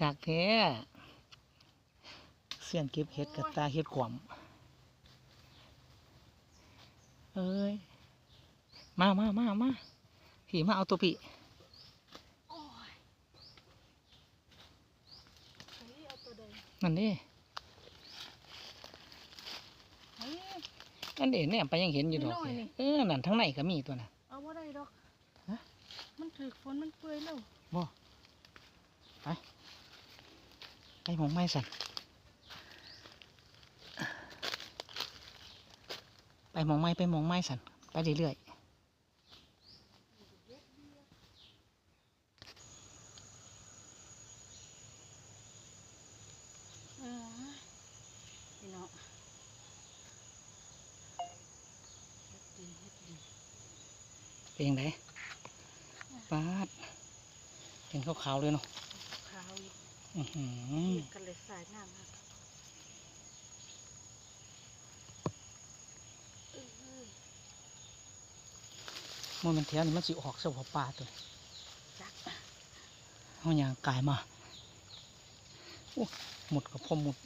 กากแท้เสียนเก็บเห็ดกับตาเห็ดขวมเอ้ย มามามามาผีมาเอาตัวพี่โอ้ยเฮ้ยเอาตัวใดนั่นดิเฮ้ยนั่นเด่เนี่ยไปยังเห็นอยู่ดอกน้อยๆนี่เออนั่นทั้งในก็มีตัวน่ะ เอาว่าได้ดอกฮะมันถือฝนมันเปื่อยแล้วบ่ไป ไปหมองไม้สันไปหมองไม้ไปหมองไม้สันไปเรื่อยเพี่น้องเฮ็ดดีเฮ็ดดีๆเป็นยังไงปาดเป็นขาวๆเลยเนาะ กันเลยสายน้ำครับเออมันเป็นแถวนี่มันสิออกเสือหัวปลาตัวจักเอาอย่างกายมาโอ้หมดกับพ่อหมด